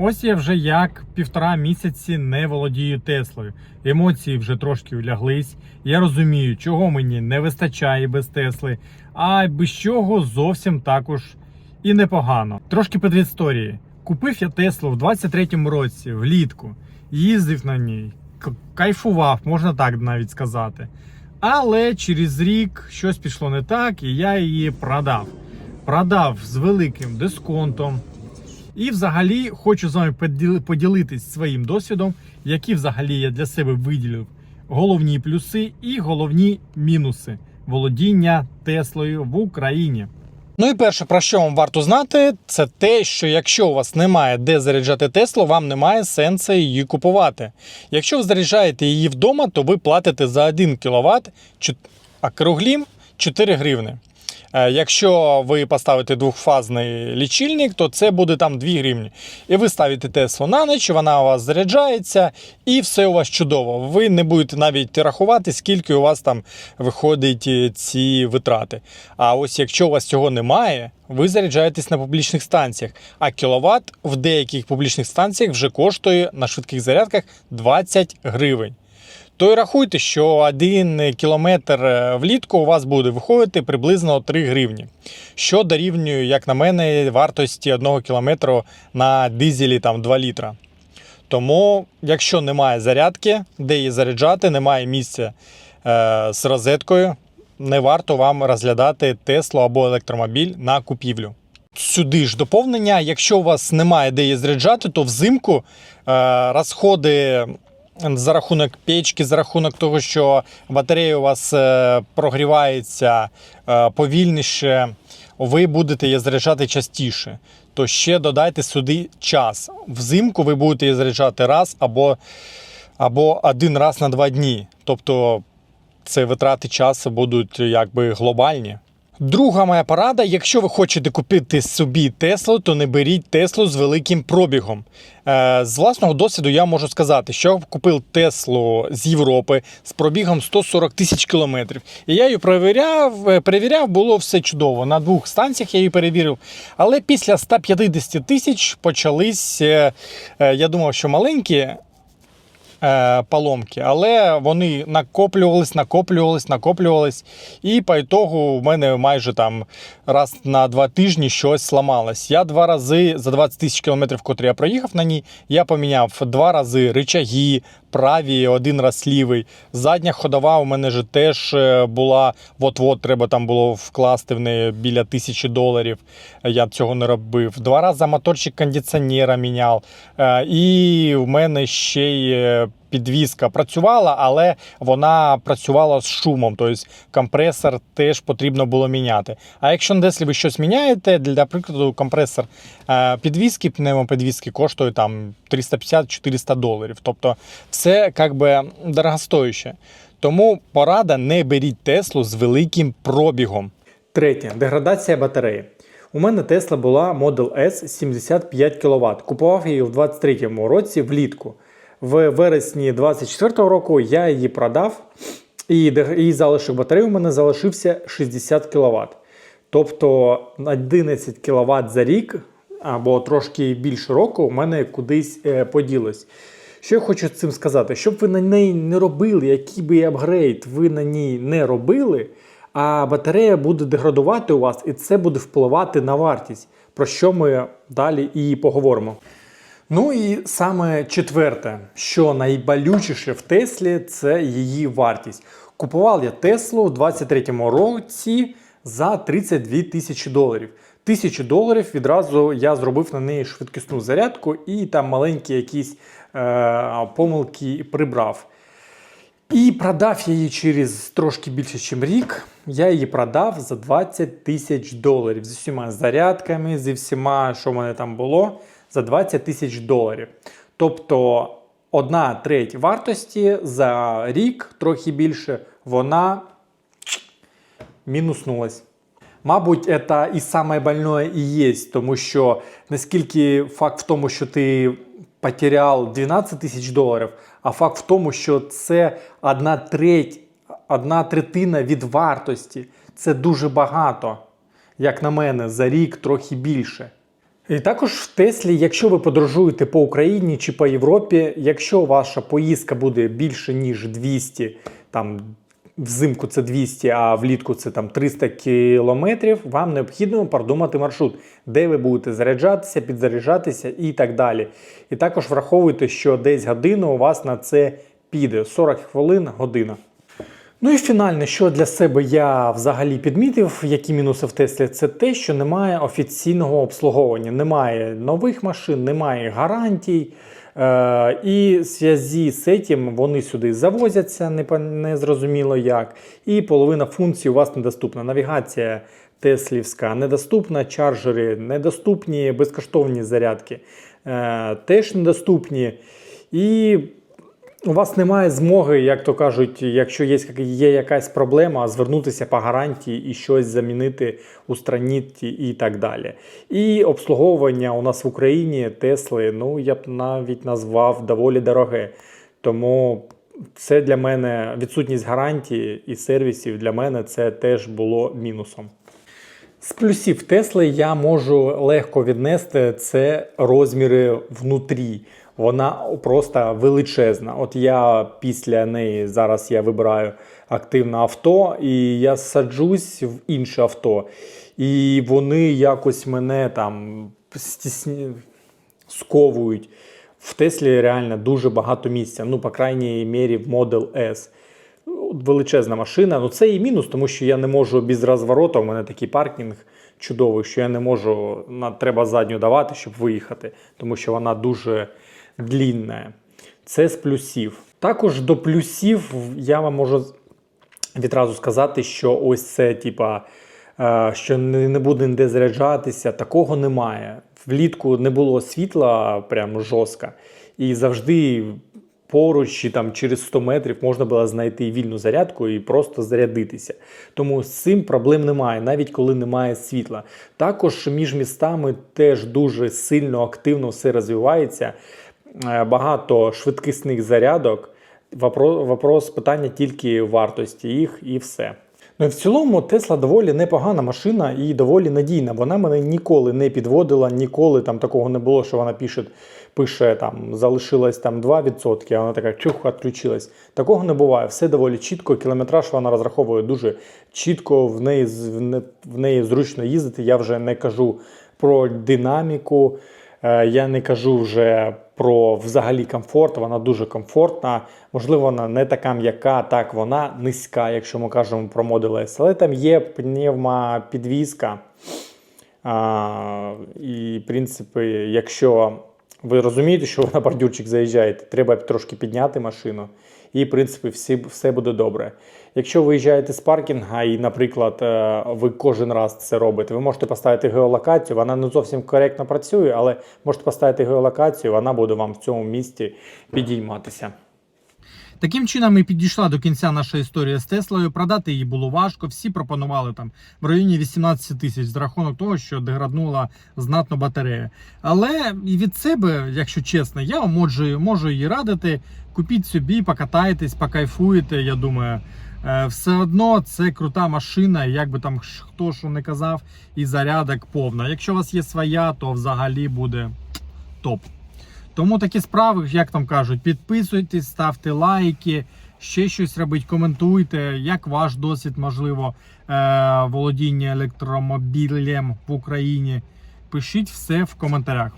Ось я вже як півтора місяці не володію Теслою. Емоції вже трошки уляглись. Я розумію, чого мені не вистачає без Тесли, а без чого зовсім також і непогано. Трошки предісторії. Купив я Теслу в 23-му році, влітку, їздив на ній, кайфував, можна так навіть сказати. Але через рік щось пішло не так, і я її продав. Продав з великим дисконтом. І взагалі хочу з вами поділи- поділитись своїм досвідом, які взагалі я для себе виділив головні плюси і головні мінуси володіння Теслою в Україні. Ну і перше, про що вам варто знати, це те, що якщо у вас немає де заряджати Теслу, вам немає сенсу її купувати. Якщо ви заряджаєте її вдома, то ви платите за 1 кВт, а круглім 4 гривни. Е, Якщо ви поставите двохфазний лічильник, то це буде там 2 гривні. І ви ставите Теслу на ніч, вона у вас заряджається, і все у вас чудово. Ви не будете навіть рахувати, скільки у вас там виходить е, ці витрати. А ось якщо у вас цього немає, ви заряджаєтесь на публічних станціях. А кіловат в деяких публічних станціях вже коштує на швидких зарядках 20 гривень. То й рахуйте, що один кілометр е, влітку у вас буде виходити приблизно 3 гривні, що дорівнює, як на мене, вартості 1 кілометру на дизелі там 2 літра. Тому, якщо немає зарядки, де її заряджати, немає місця е, з розеткою, не варто вам розглядати Теслу або електромобіль на купівлю. Сюди ж доповнення, якщо у вас немає де її заряджати, то взимку е, розходи за рахунок печки, за рахунок того, що батарея у вас е, прогрівається е, повільніше, ви будете її заряджати частіше. То ще додайте сюди час. Взимку ви будете її заряджати раз або, або один раз на два дні. Тобто це витрати часу будуть якби глобальні. Друга моя порада: якщо ви хочете купити собі Теслу, то не беріть Теслу з великим пробігом. Е, З власного досвіду я можу сказати, що я купив Теслу з Європи з пробігом 140 тисяч кілометрів. І я її перевіряв, е, перевіряв, було все чудово. На двох станціях я її перевірив. Але після 150 тисяч почались, е, я думав, що маленькі е, поломки, але вони накоплювались, накоплювались, накоплювались. І по ітогу в мене майже там раз на два тижні щось сломалось. Я два рази за 20 тисяч кілометрів, котрі я проїхав на ній, я поміняв два рази ричаги, праві, один раз лівий. Задня ходова у мене ж теж е, була, от-от треба там було вкласти в неї біля тисячі доларів. Я цього не робив. Два рази моторчик кондиціонера міняв. Е, І в мене ще й е, підвізка працювала, але вона працювала з шумом. Тобто компресор теж потрібно було міняти. А якщо на ви щось міняєте, для прикладу, компресор е, підвіски, коштує там 350-400 доларів. Тобто все як би дорогостояще. Тому порада не беріть Теслу з великим пробігом. Третє деградація батареї. У мене Тесла була Model S 75 кВт. Купував її в 23-му році влітку. В вересні 24-го року я її продав, і і залишок батареї у мене залишився 60 кВт. Тобто 11 кВт за рік або трошки більше року у мене кудись е, поділось. Що я хочу цим сказати? Щоб ви на неї не робили, який би апгрейд ви на ній не робили, а батарея буде деградувати у вас, і це буде впливати на вартість, про що ми далі і поговоримо. Ну і саме четверте, що найболючіше в Теслі, це її вартість. Купував я Теслу у 23-му році за 32 тисячі доларів. Тисячу доларів відразу я зробив на неї швидкісну зарядку і там маленькі якісь е, помилки прибрав. І продав я її через трошки більше, ніж рік. Я її продав за 20 тисяч доларів з усіма зарядками, зі всіма, що в мене там було, за 20 тисяч доларів. Тобто одна треть вартості за рік, трохи більше, вона мінуснулась. Мабуть, це і саме больное і є, тому що наскільки факт в тому, що ти потеряв 12 тисяч доларів, а факт в тому, що це одна треть, одна третина від вартості. Це дуже багато, як на мене, за рік трохи більше. І також в Теслі, якщо ви подорожуєте по Україні чи по Європі, якщо ваша поїздка буде більше ніж 200, там взимку це 200, а влітку це там 300 кілометрів, вам необхідно продумати маршрут, де ви будете заряджатися, підзаряджатися і так далі. І також враховуйте, що десь годину у вас на це піде 40 хвилин година. Ну і фінальне, що для себе я взагалі підмітив, які мінуси в Теслі, це те, що немає офіційного обслуговування, немає нових машин, немає гарантій. Е, і в зв'язку з цим вони сюди завозяться, не, не зрозуміло як. І половина функцій у вас недоступна. Навігація Теслівська недоступна, чарджери недоступні, безкоштовні зарядки е, теж недоступні. І у вас немає змоги, як то кажуть, якщо є, є якась проблема, звернутися по гарантії і щось замінити, у устранити і так далі. І обслуговування у нас в Україні Тесли, ну я б навіть назвав доволі дороге. Тому це для мене відсутність гарантії і сервісів для мене це теж було мінусом. З плюсів Тесли я можу легко віднести це розміри внутрі. Вона просто величезна. От я після неї зараз я вибираю активне авто, і я саджусь в інше авто. І вони якось мене там стісні... сковують. В Теслі реально дуже багато місця. Ну, по крайній мірі, в Model S. Величезна машина. Ну, це і мінус, тому що я не можу без розвороту. У мене такий паркінг чудовий, що я не можу. Треба задню давати, щоб виїхати, тому що вона дуже длінна. Це з плюсів. Також до плюсів я вам можу відразу сказати, що ось це, типа, е, що не буде ніде заряджатися, такого немає. Влітку не було світла прям жорстко, і завжди поруч чи там через 100 метрів можна було знайти вільну зарядку і просто зарядитися. Тому з цим проблем немає, навіть коли немає світла. Також між містами теж дуже сильно активно все розвивається. Е, Багато швидкісних зарядок. Вопро- Вопрос питання тільки вартості їх і все. Ну і в цілому Тесла доволі непогана машина і доволі надійна. Вона мене ніколи не підводила, ніколи там такого не було, що вона пише, пише там залишилось там 2%, а вона така чух відключилась. Такого не буває. Все доволі чітко. Кілометраж вона розраховує дуже чітко. В неї в неї зручно їздити. Я вже не кажу про динаміку. Е, Я не кажу вже про взагалі комфорт, вона дуже комфортна. Можливо, вона не така м'яка, так вона низька, якщо ми кажемо про модули S. Але там є пневмопідвізка. А, і, в принципі, якщо ви розумієте, що ви на бордюрчик заїжджаєте, треба трошки підняти машину, і, в принципі, всі, все буде добре. Якщо виїжджаєте з паркінга і, наприклад, е, ви кожен раз це робите, ви можете поставити геолокацію, вона не зовсім коректно працює, але можете поставити геолокацію, вона буде вам в цьому місці підійматися. Таким чином і підійшла до кінця наша історія з Теслою. Продати її було важко. Всі пропонували там в районі 18 тисяч за рахунок того, що деграднула знатно батарея. Але від себе, якщо чесно, я вам можу, можу її радити. Купіть собі, покатайтесь, покайфуєте. Я думаю, Е, все одно це крута машина, як би там хто що не казав, і зарядок повна. Якщо у вас є своя, то взагалі буде топ. Тому такі справи, як там кажуть, підписуйтесь, ставте лайки, ще щось робіть, коментуйте, як ваш досвід, можливо, е- володіння електромобілем в Україні. Пишіть все в коментарях.